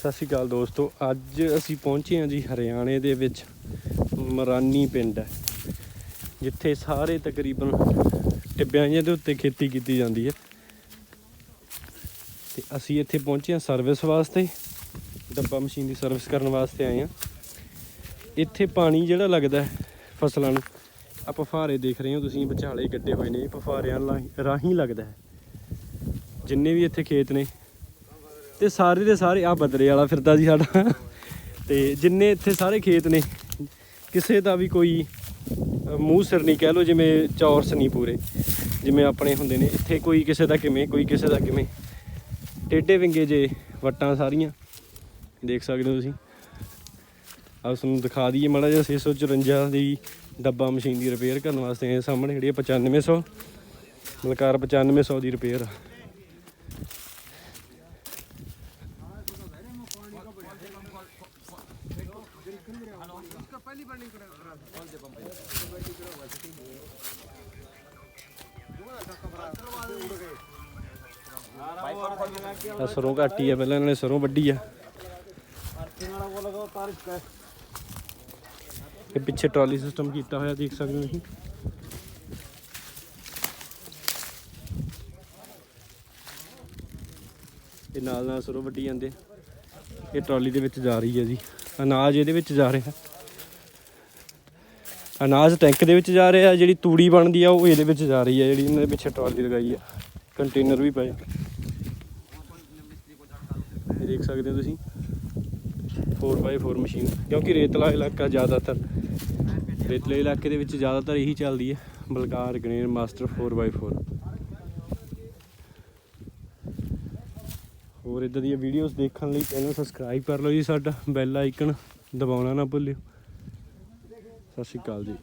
ਸਤਿ ਸ਼੍ਰੀ ਅਕਾਲ ਦੋਸਤੋ, ਅੱਜ ਅਸੀਂ ਪਹੁੰਚੇ ਹਾਂ ਜੀ ਹਰਿਆਣੇ ਦੇ ਵਿੱਚ, ਮਰਾਨੀ ਪਿੰਡ ਹੈ, ਜਿੱਥੇ ਸਾਰੇ ਤਕਰੀਬਨ ਟਿੱਬਿਆਂ ਜਿਹੇ ਦੇ ਉੱਤੇ ਖੇਤੀ ਕੀਤੀ ਜਾਂਦੀ ਹੈ। ਤੇ ਅਸੀਂ ਇੱਥੇ ਪਹੁੰਚੇ ਹਾਂ ਸਰਵਿਸ ਵਾਸਤੇ, ਡੱਬਾ ਮਸ਼ੀਨ ਦੀ ਸਰਵਿਸ ਕਰਨ ਵਾਸਤੇ ਆਏ ਹਾਂ। ਇੱਥੇ ਪਾਣੀ ਜਿਹੜਾ ਲੱਗਦਾ ਫਸਲਾਂ ਨੂੰ ਆ ਪਫਾਰੇ ਦੇਖ ਰਹੇ ਹੋ, ਤੁਸੀਂ ਵਿਚਾਲੇ ਗੱਡੇ ਹੋਏ ਨੇ, ਇਹ ਪਫਾਰਿਆਂ ਲਾ- ਰਾਹੀਂ ਲੱਗਦਾ ਜਿੰਨੇ ਵੀ ਇੱਥੇ ਖੇਤ ਨੇ ਤੇ ਸਾਰੇ ਦੇ ਸਾਰੇ ਆ ਬਦਰੇ ਵਾਲਾ ਫਿਰਦਾ ਜੀ ਸਾਡਾ। ਤੇ ਜਿੰਨੇ ਇੱਥੇ ਸਾਰੇ ਖੇਤ ਨੇ, ਕਿਸੇ ਦਾ ਵੀ ਕੋਈ ਮੂੰਹ ਸਿਰ ਨਹੀਂ ਕਹਿ ਲੋ ਜਿਵੇਂ ਚੌਰਸ ਨਹੀਂ ਪੂਰੇ, ਜਿਵੇਂ ਆਪਣੇ ਹੁੰਦੇ ਨੇ। ਇੱਥੇ ਕੋਈ ਕਿਸੇ ਦਾ ਕਿਵੇਂ, ਕੋਈ ਕਿਸੇ ਦਾ ਕਿਵੇਂ। ਟੇਢੇ ਵਿੰਗੇ ਜੇ ਵਟਾਂ ਸਾਰੀਆਂ। ਦੇਖ ਸਕਦੇ ਹੋ ਤੁਸੀਂ। ਆਹ ਤੁਹਾਨੂੰ ਦਿਖਾ ਦਈਏ ਮਾੜਾ ਜਿਹਾ 654 ਦੀ ਡੱਬਾ ਮਸ਼ੀਨ ਦੀ ਰਿਪੇਅਰ ਕਰਨ ਵਾਸਤੇ। ਸਾਹਮਣੇ ਜਿਹੜੀ ਹੈ 9500 ਮਲਕਾਰ 9500 ਦੀ ਰਿਪੇਅਰ ਆ। ਆਹ ਸਰੋਂ ਘਾਟੀ ਆ, ਪਹਿਲਾਂ ਇਹਨਾਂ ਨੇ ਸਰੋਂ ਵੱਢੀ ਆ। ਇਹ ਪਿੱਛੇ ਟਰਾਲੀ ਸਿਸਟਮ ਕੀਤਾ ਹੋਇਆ, ਦੇਖ ਸਕਦੇ ਹੋ ਤੁਸੀਂ। ਇਹ ਨਾਲ ਨਾਲ ਸਰੋਂ ਵੱਢੀ ਜਾਂਦੇ ਇਹ ਟਰਾਲੀ ਦੇ ਵਿੱਚ ਜਾ ਰਹੀ ਹੈ ਜੀ। ਅਨਾਜ ਇਹਦੇ ਵਿੱਚ ਜਾ ਰਿਹਾ। ਅਨਾਜ ਟੈਂਕ ਦੇ ਵਿੱਚ ਜਾ ਰਿਹਾ, ਜਿਹੜੀ ਤੂੜੀ ਬਣਦੀ ਆ, ਉਹ ਇਹਦੇ ਵਿੱਚ ਜਾ ਰਹੀ ਹੈ ਜਿਹੜੀ ਇਹਨਾਂ ਦੇ ਪਿੱਛੇ ਟਰਾਲੀ ਲਗਾਈ ਆ। ਕੰਟੇਨਰ ਵੀ ਪਏ ਇਹ ਦੇਖ ਸਕਦੇ ਹੋ ਤੁਸੀਂ। 4x4 ਮਸ਼ੀਨ ਕਿਉਂਕਿ ਰੇਤਲਾ ਇਲਾਕਾ ਜ਼ਿਆਦਾਤਰ ਰੇਤਲੇ ਇਲਾਕੇ ਦੇ ਵਿੱਚ ਜ਼ਿਆਦਾਤਰ ਇਹੀ ਚੱਲਦੀ ਹੈ ਬਲਕਾਰ ਗ੍ਰੇਨ ਮਾਸਟਰ 4x4 ਹੋਰ ਇਦਾਂ ਦੀਆਂ ਵੀਡੀਓਜ਼ ਦੇਖਣ ਲਈ ਚੈਨਲ ਸਬਸਕ੍ਰਾਈਬ ਕਰ ਲਓ ਜੀ ਸਾਡਾ ਬੈਲ ਆਈਕਨ ਦਬਾਉਣਾ ਨਾ ਭੁੱਲਿਓ। ਸਤਿ ਸ਼੍ਰੀ ਅਕਾਲ ਜੀ।